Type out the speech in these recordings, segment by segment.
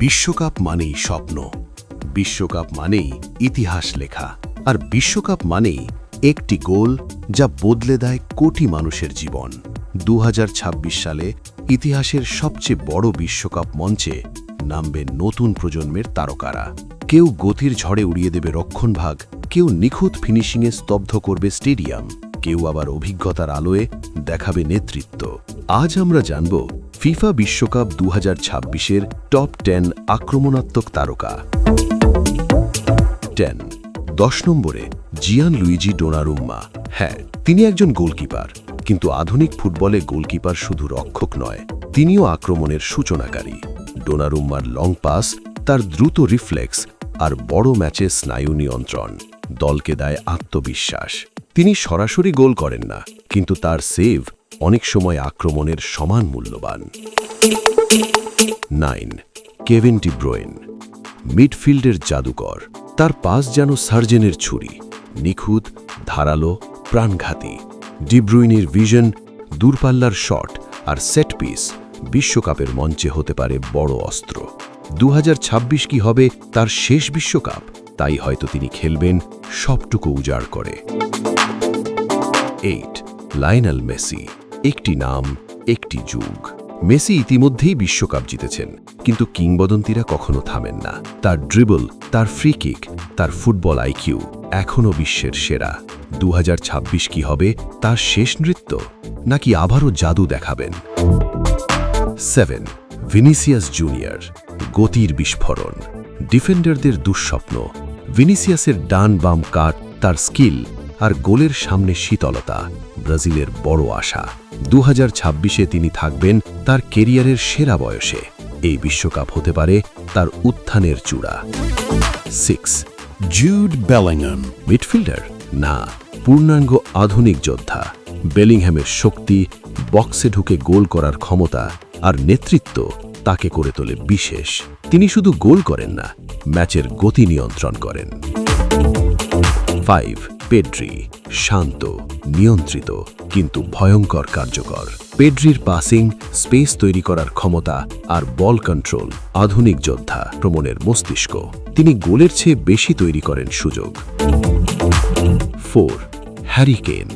বিশ্বকাপ মানেই স্বপ্ন। বিশ্বকাপ মানেই ইতিহাস লেখা। আর বিশ্বকাপ মানেই একটি গোল যা বদলে দেয় কোটি মানুষের জীবন। দু হাজার ছাব্বিশ সালে ইতিহাসের সবচেয়ে বড় বিশ্বকাপ মঞ্চে নামবে নতুন প্রজন্মের তারকারা। কেউ গতির ঝড়ে উড়িয়ে দেবে রক্ষণভাগ কেউ নিখুঁত ফিনিশিংয়ে স্তব্ধ করবে স্টেডিয়াম, কেউ আবার অভিজ্ঞতার আলোয় দেখাবে নেতৃত্ব। আজ আমরা জানব ফিফা বিশ্বকাপ দু হাজার টপ টেন আক্রমণাত্মক তারকা। টেন, দশ নম্বরে জিয়ান লুইজি ডোনারুম্মা। হ্যাঁ তিনি একজন গোলকিপার, কিন্তু আধুনিক ফুটবলে গোলকিপার শুধু রক্ষক নয়, তিনিও আক্রমণের সূচনাকারী। ডোনারুম্মার লং পাস, তার দ্রুত রিফ্লেক্স আর বড় ম্যাচে স্নায়ু নিয়ন্ত্রণ, দলকে দেয় আত্মবিশ্বাস। তিনি সরাসরি গোল করেন না, কিন্তু তার সেভ অনেক সময় আক্রমণের সমান মূল্যবান। নাইন, কেভিন ডিব্রোয়েন মিডফিল্ডের জাদুকর, তার পাস যেন সার্জেনের ছুরি, নিখুঁত, ধারালো, প্রাণঘাতী। ডিব্রুইনির ভিশন, দূরপাল্লার শট আর সেট পিস বিশ্বকাপের মঞ্চে হতে পারে বড় অস্ত্র। দু হাজার ছাব্বিশ কি হবে তার শেষ বিশ্বকাপ, তাই হয়তো তিনি খেলবেন সবটুকু উজাড় করে। Eight, Lionel Messi. একটি নাম, একটি যুগ। মেসি ইতিমধ্যেই বিশ্বকাপ জিতেছেন, কিন্তু কিংবদন্তিরা কখনো থামেন না। তার ড্রিবল, তার ফ্রি কিক তার ফুটবল আইকিউ এখনও বিশ্বের সেরা। দু হাজার ছাব্বিশ কি হবে, তার শেষ নৃত্য? নাকি আবারও জাদু দেখাবেন? সেভেন, ভিনিসিয়াস জুনিয়র, গতির বিস্ফোরণ। ডিফেন্ডারদের দুঃস্বপ্ন, ভিনিসিয়াসের ডান বাম কাট তার স্কিল আর গোলের সামনে শীতলতা, ব্রাজিলের বড় আশা। দু ছাব্বিশে তিনি থাকবেন তার কেরিয়ারের সেরা বয়সে। এই বিশ্বকাপ হতে পারে তার উত্থানের চূড়া। Six Jude Bellingham. মিডফিল্ডার? না, পূর্ণাঙ্গ আধুনিক যোদ্ধা। বেলিংহ্যামের শক্তি, বক্সে ঢুকে গোল করার ক্ষমতা আর নেতৃত্ব তাকে করে তোলে বিশেষ। তিনি শুধু গোল করেন না, ম্যাচের গতি নিয়ন্ত্রণ করেন। ফাইভ পেড্রি শান্ত, নিয়ন্ত্রিত, কিন্তু ভয়ঙ্কর কার্যকর। পেড্রির পাসিং, স্পেস তৈরি করার ক্ষমতা আর বল কন্ট্রোল আধুনিক যোদ্ধা ভ্রমণের মস্তিষ্ক। তিনি গোলের চেয়ে বেশি তৈরি করেন সুযোগ। Four Harry Kane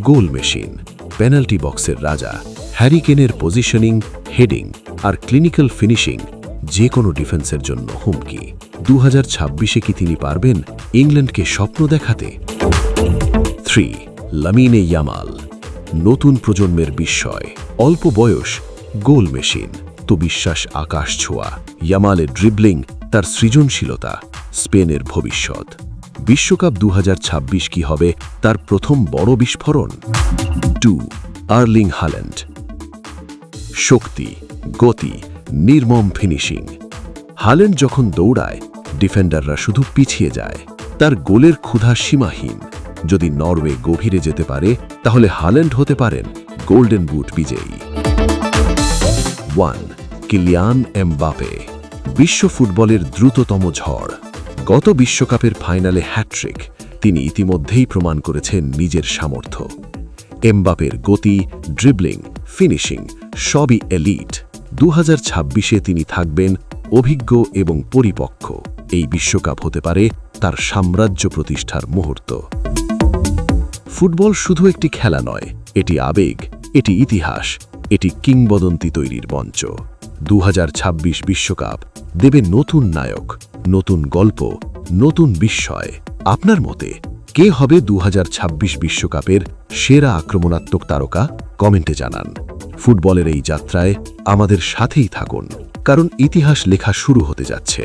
goal machine, penalty বক্সের রাজা। হ্যারিকেনের পজিশনিং, হেডিং আর ক্লিনিক্যাল ফিনিশিং যে কোনো ডিফেন্সের জন্য হুমকি। দু হাজার কি তিনি পারবেন? ইংল্যান্ডকে স্বপ্ন দেখাতে থ্রি, লামিনে ইয়ামাল। নতুন প্রজন্মের বিস্ময়, অল্প বয়স, গোল মেশিন। তো বিশ্বাস আকাশ ছোঁয়া, ইয়ামালের ড্রিবলিং তার সৃজনশীলতা, স্পেনের ভবিষ্যৎ। বিশ্বকাপ দু হাজার ছাব্বিশ কি হবে, তার প্রথম বড় বিস্ফোরণ? Two, Erling Haaland. শক্তি, গতি, নির্মম ফিনিশিং। হালেন্ড যখন দৌড়ায়, ডিফেন্ডাররা শুধু পিছিয়ে যায়। তার গোলের ক্ষুধা সীমাহীন। যদি নরওয়ে গভীরে যেতে পারে, তাহলে হাল্যান্ড হতে পারেন গোল্ডেন বুট বিজয়ী। One, Kylian Mbappe. বিশ্ব ফুটবলের দ্রুততম ঝড়। গত বিশ্বকাপের ফাইনালে হ্যাট্রিক তিনি ইতিমধ্যেই প্রমাণ করেছেন নিজের সামর্থ্য। এমবাপের গতি, ড্রিবলিং, ফিনিশিং সবই এলিট। দু ছাব্বিশে তিনি থাকবেন অভিজ্ঞ এবং পরিপক্ক। এই বিশ্বকাপ হতে পারে তার সাম্রাজ্য প্রতিষ্ঠার মুহূর্ত। ফুটবল শুধু একটি খেলা নয়, এটি আবেগ, এটি ইতিহাস, এটি কিংবদন্তি তৈরির মঞ্চ। দু বিশ্বকাপ, দেবে নতুন নায়ক, নতুন গল্প, নতুন বিস্ময়। আপনার মতে, কে হবে দু বিশ্বকাপের সেরা আক্রমণাত্মক তারকা? কমেন্টে জানান। ফুটবলের এই যাত্রায় আমাদের সাথেই থাকুন, কারণ ইতিহাস লেখা শুরু হতে যাচ্ছে।